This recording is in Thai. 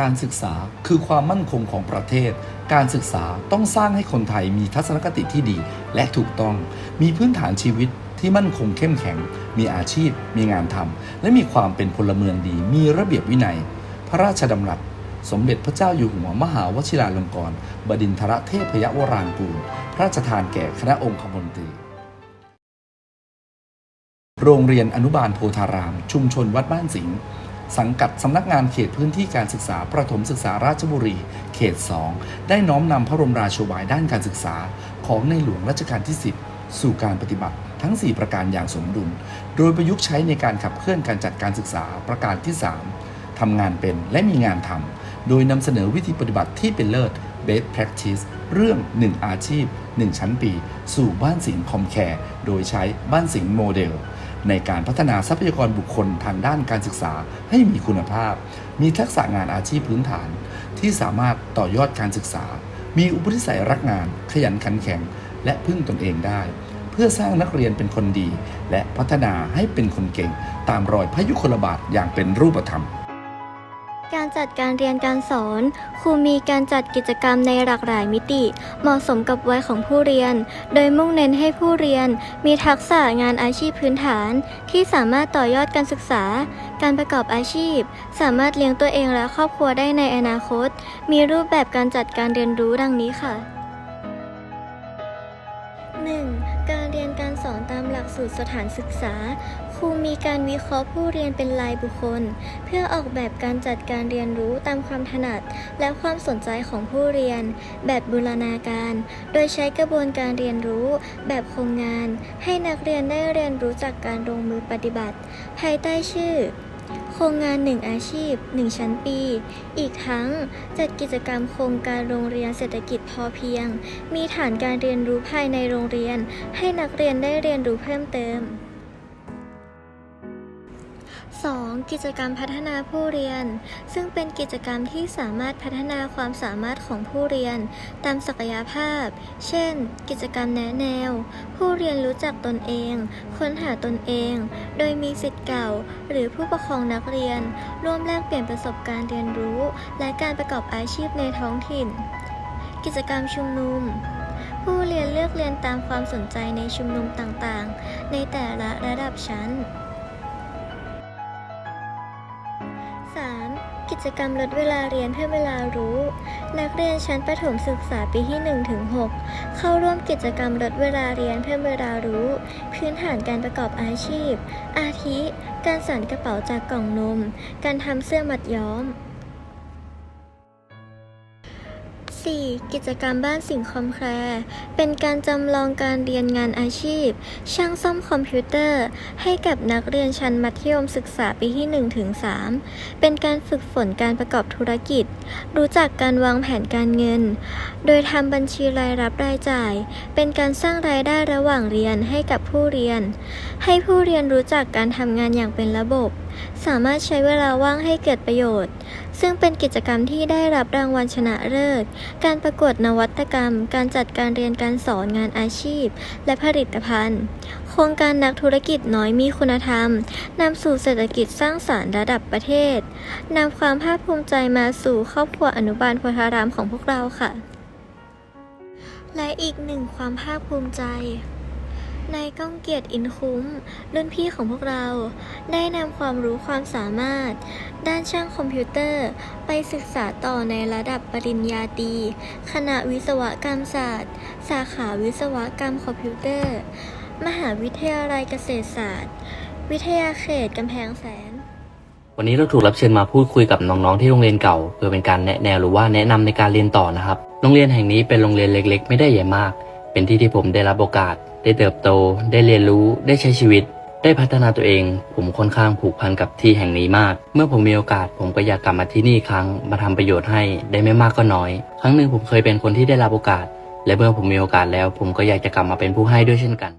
การศึกษาคือความมั่นคงของประเทศ การศึกษาต้องสร้างให้คนไทยมีทัศนคติที่ดี และถูกต้อง มีพื้นฐานชีวิตที่มั่นคงเข้มแข็ง มีอาชีพ มีงานทำ และมีความเป็นพลเมืองดี มีระเบียบวินัย พระราชดำรัส สมเด็จพระเจ้าอยู่หัวมหาวชิราลงกรณบดินทรเทพยวรางกูล พระราชทานแก่คณะองคมนตรีโรงเรียนอนุบาลโพธาราม ชุมชนวัดบ้านสิงห์ สังกัดสำนักงานเขตพื้นที่การศึกษาประถมศึกษาราชบุรี เขต 2 ได้น้อมนำพระบรมราโชบายด้านการศึกษา ของในหลวงรัชกาลที่ 10 สู่การปฏิบัติทั้ง 4 ประการอย่างสมดุล โดยประยุกต์ใช้ในการขับเคลื่อนการจัดการศึกษาประการที่ 3 ทำงานเป็นและมีงานทำ โดยนำเสนอวิธีปฏิบัติที่เป็นเลิศ Best Practice เรื่อง 1 อาชีพ 1 ชั้นปี สู่บ้านสิงคอมแคร์ โดยใช้บ้านสิงโมเดล ในการพัฒนาทรัพยากรบุคคลทางด้านการศึกษาให้มีคุณภาพ มีทักษะงานอาชีพพื้นฐาน ที่สามารถต่อยอดการศึกษา มีอุปนิสัยรักงาน ขยันขันแข็ง และพึ่งตนเองได้ เพื่อสร้างนักเรียนเป็นคนดี และพัฒนาให้เป็นคนเก่ง ตามรอยพยุคลบาทอย่างเป็นรูปธรรม การจัดการเรียนการสอน ครูมีการจัดกิจกรรมในหลากหลายมิติ เหมาะสมกับวัยของผู้เรียน โดยมุ่งเน้นให้ผู้เรียน มีทักษะงานอาชีพพื้นฐาน ที่สามารถต่อยอดการศึกษา การประกอบอาชีพ สามารถเลี้ยงตัวเองและครอบครัวได้ในอนาคต มีรูปแบบการจัดการเรียนรู้ดังนี้ค่ะ 1. การเรียนการสอนตามหลักสูตรสถานศึกษา ครูมีการวิเคราะห์ผู้เรียนเป็นรายบุคคล เพื่อออกแบบการจัดการเรียนรู้ตามความถนัด และความสนใจของผู้เรียน แบบบูรณาการ โดยใช้กระบวนการเรียนรู้ แบบโครงงาน ให้นักเรียนได้เรียนรู้จากการลงมือปฏิบัติ ภายใต้ชื่อ โครงงาน 1 อาชีพ 1 ชั้นปี อีกทั้งจัดกิจกรรมโครงการโรงเรียนเศรษฐกิจพอเพียง มีฐานการเรียนรู้ภายในโรงเรียน ให้นักเรียนได้เรียนรู้เพิ่มเติม 2. กิจกรรมพัฒนาผู้เรียน ซึ่งเป็นกิจกรรมที่สามารถพัฒนาความสามารถของผู้เรียน ตามศักยภาพ เช่น กิจกรรมแนะแนว ผู้เรียนรู้จักตนเอง ค้นหาตนเอง โดยมีสิทธิ์เก่า หรือผู้ปกครองนักเรียน ร่วมแลกเปลี่ยนประสบการณ์เรียนรู้ และการประกอบอาชีพในท้องถิ่น กิจกรรมชุมนุมผู้เรียนเลือกเรียนตามความสนใจในชุมนุมต่างๆ ในแต่ละระดับชั้น กิจกรรมลดเวลาเรียนเพื่อเวลารู้ นักเรียนชั้นประถมศึกษาปีที่1ถึง6เข้าร่วมกิจกรรมลดเวลาเรียนเพิ่มเวลารู้ พื้นฐานการประกอบอาชีพ อาทิ การสั่นกระเป๋าจากกล่องนม การทำเสื้อมัดย้อม 4. กิจกรรมบ้านสิ่งคอมแคร์เป็นการจำลองการเรียนงานอาชีพ ช่างซ่อมคอมพิวเตอร์ ให้กับนักเรียนชั้นมัธยมศึกษาปีที่1ถึง3เป็นการฝึกฝนการประกอบธุรกิจ รู้จักการวางแผนการเงิน โดยทำบัญชีรายรับรายจ่าย เป็นการสร้างรายได้ระหว่างเรียนให้กับผู้เรียน ให้ผู้เรียนรู้จักการทำงานอย่างเป็นระบบ สามารถใช้เวลาว่างให้เกิดประโยชน์ ซึ่งเป็นกิจกรรมที่ได้รับรางวัลชนะเลิศ การประกวดนวัตกรรม การจัดการเรียนการสอนงานอาชีพ และผลิตภัณฑ์ โครงการนักธุรกิจน้อยมีคุณธรรมนำสู่เศรษฐกิจสร้างสารรค์ระดับประเทศนำความภาคภูมิใจมาสู่ครอบครัวอนุบาลโพธารามของพวกเราค่ะ และอีกหนึ่งความภาคภูมิใจ นายก้องเกียรติอินคุ้ม รุ่นพี่ของพวกเรา ได้นำความรู้ความสามารถ ด้านช่างคอมพิวเตอร์ ไปศึกษาต่อในระดับปริญญาตรีคณะวิศวกรรมศาสตร์ สาขาวิศวกรรมคอมพิวเตอร์ มหาวิทยาลัยเกษตรศาสตร์ วิทยาเขตกำแพงแสน วันนี้เราถูกรับเชิญมาพูดคุยกับน้องๆที่โรงเรียนเก่า เพื่อเป็นการแนะแนวหรือว่าแนะนำในการเรียนต่อนะครับ โรงเรียนแห่งนี้เป็นโรงเรียนเล็ก ๆ ไม่ได้ใหญ่มาก เป็นที่ที่ผมได้รับโอกาส ได้เติบโต ได้เรียนรู้ ได้ใช้ชีวิต ได้พัฒนาตัวเอง ผมค่อนข้างผูกพันกับที่แห่งนี้มาก เมื่อผมมีโอกาส ผมก็อยากกลับมาที่นี่ครั้ง มาทำประโยชน์ให้ได้ไม่มากก็น้อย ครั้งหนึ่งผมเคยเป็นคนที่ได้รับโอกาส และเมื่อผมมีโอกาสแล้ว ผมก็อยากจะกลับมาเป็นผู้ให้ด้วยเช่นกัน